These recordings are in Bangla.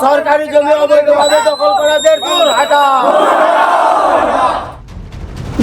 সরকারি জমি অবৈধভাবে দখল করাদের দূর হাটাও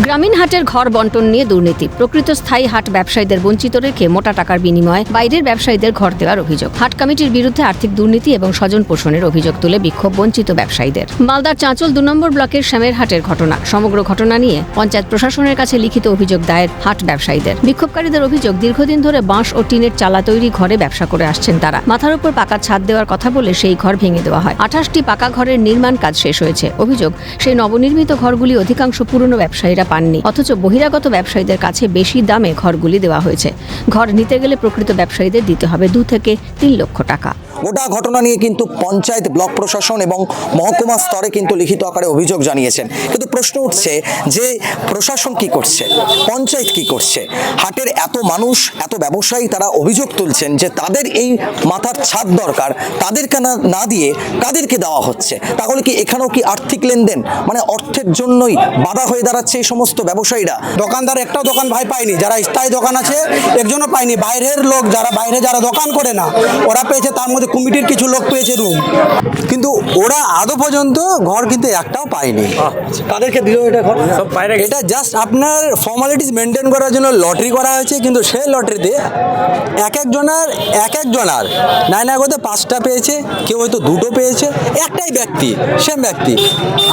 গ্রামীণ হাটের ঘর বন্টন নিয়ে দুর্নীতি। প্রকৃত স্থায়ী হাট ব্যবসায়ীদের বঞ্চিত রেখে মোটা টাকার বিনিময়ে বাইরের ব্যবসায়ীদের ঘর দেওয়ার অভিযোগ। হাট কমিটির বিরুদ্ধে আর্থিক দুর্নীতি এবং স্বজন পোষণের অভিযোগ তুলে বিক্ষোভ বঞ্চিত ব্যবসায়ীদের। মালদার চাঁচল দু নম্বর ব্লকের শ্যামের হাটের ঘটনা। সমগ্র ঘটনা নিয়ে পঞ্চায়েত প্রশাসনের কাছে লিখিত অভিযোগ দায়ের হাট ব্যবসায়ীদের। বিক্ষোভকারীদের অভিযোগ, দীর্ঘদিন ধরে বাঁশ ও টিনের চালা তৈরি ঘরে ব্যবসা করে আসছেন তারা। মাথার উপর পাকা ছাদ দেওয়ার কথা বলে সেই ঘর ভেঙে দেওয়া হয়। আঠাশটি পাকা ঘরের নির্মাণ কাজ শেষ হয়েছে। অভিযোগ, সেই নবনির্মিত ঘরগুলি অধিকাংশ পুরনো ব্যবসায়ীরা পাননি। অথচ বহিরাগত ব্যবসায়ীদের কাছে বেশি দামে ঘরগুলি দেওয়া হয়েছে। ঘর নিতে গেলে প্রকৃত ব্যবসায়ীদের দিতে হবে দু থেকে তিন লক্ষ টাকা। গোটা ঘটনা নিয়ে কিন্তু পঞ্চায়েত ব্লক প্রশাসন এবং মহকুমা স্তরে কিন্তু লিখিত আকারে অভিযোগ জানিয়েছেন। কিন্তু প্রশ্ন উঠছে যে প্রশাসন কি করছে? পঞ্চায়েত কি করছে? হাটের এত মানুষ, এত ব্যবসায়ী তারা অভিযোগ তুলছেন যে তাদের এই মাথার ছাদ দরকার তাদেরকে না না দিয়ে কাদেরকে দেওয়া হচ্ছে? তাহলে কি এখানেও কি আর্থিক লেনদেন মানে অর্থের জন্যই বাধা হয়ে দাঁড়াচ্ছে এই সমস্ত ব্যবসায়ীরা। দোকানদার একটাও দোকান ভাই পায়নি যারা স্থায়ী দোকান আছে একজনও পায়নি। বাইরের লোক যারা বাইরে যারা দোকান করে না ওরা পেয়েছে তার মধ্যে কমিটির কিছু লোক পেয়েছে রুম। কিন্তু ওরা আদৌ পর্যন্ত ঘর কিন্তু একটাও পায়নি। কাদেরকে দিল এটা ঘর। এটা জাস্ট আপনার ফর্মালিটিস মেনটেন করার জন্য লটারি করা হয়েছে কিন্তু সেই লটারিতে এক একজনের এক একজনার নাই না করতে পাঁচটা পেয়েছে কেউ হয়তো দুটো পেয়েছে একটাই ব্যক্তি সেম ব্যক্তি।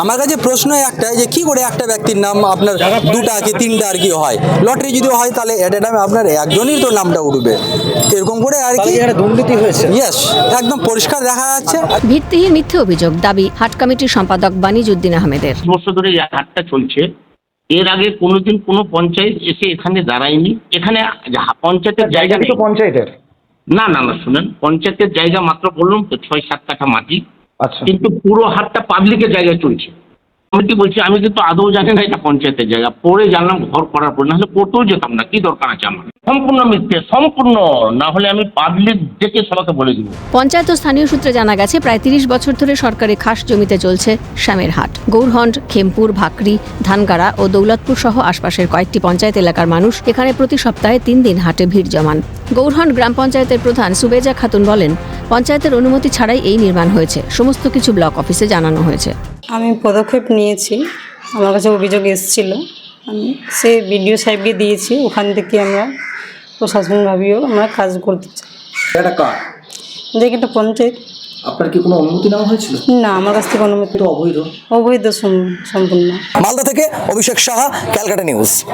আমার কাছে প্রশ্ন একটাই যে কি করে একটা ব্যক্তির নাম আপনার দুটা কি তিনটা আর কি হয়। লটারি যদি হয় তাহলে এট এ টাইমে আপনার একজনই তো নামটা উঠবে। এরকম করে আর কি দুর্নীতি হয়েছে। ইয়েস একদম পরিষ্কার দেখা যাচ্ছে। ভিত্তিহীন মিথ্যে অভিযোগ দাবি হাট কমিটির সম্পাদক বানিজউদ্দিন আহমেদের। বছর ধরে এই হাটটা চলছে। এর আগে কোনোদিন কোনো পঞ্চায়েত এসে এখানে দাঁড়ায়নি। এখানে পঞ্চায়েতের জায়গা নেই। পঞ্চায়েতের। না না না শুনেন। পঞ্চায়েতের জায়গা মাত্র বললাম তো ছয় সাত কাঠা মাটি। আচ্ছা। কিন্তু পুরো হাটটা পাবলিকের জায়গায় চলছে। কমিটি বলছি, আমি কিন্তু আদৌ জানি না এটা পঞ্চায়েতের জায়গা। পরে জানলাম, ঘর করার পর নাহলে করতেও যেতাম না, কি দরকার আছে আমার? সম্পূর্ণ মিথ্যে, সম্পূর্ণ, না হলে আমি পাবলিক ডেকে সবাইকে বলে দিব। পঞ্চায়েত ও স্থানীয় সূত্রে জানা গেছে, প্রায় তিরিশ বছর ধরে সরকারি খাস জমিতে চলছে শ্যামের হাট গৌরহন্ড, খেমপুর, ভাকরি, ধানগাড়া ও দৌলতপুর সহ আশপাশের কয়েকটি পঞ্চায়েত এলাকার মানুষ এখানে প্রতি সপ্তাহে তিন দিন হাটে ভিড় জমান। গৌরহন্ড গ্রাম পঞ্চায়েতের প্রধান সুবেজা খাতুন বলেন পঞ্চায়েতের অনুমতি ছাড়াই এই নির্মাণ হয়েছে। সমস্ত কিছু ব্লক অফিসে জানানো হয়েছে। আমি পদক্ষেপ নিয়েছি। আমার কাছে অভিযোগ এসেছিল। আমি সে বিডিও সাহেবকে দিয়েছি। ওখান থেকে আমরা প্রশাসনভাবেও আমরা কাজ করতে চাই। এটা কার? পঞ্চায়েত। আপনার কি কোনো অনুমতি নেওয়া হয়েছিল? না আমার কাছ থেকে অনুমতি তো অবৈধ? অবৈধ সম- সম্পূর্ণ। মালদা থেকে অভিষেক সাহা ক্যালকাটা নিউজ।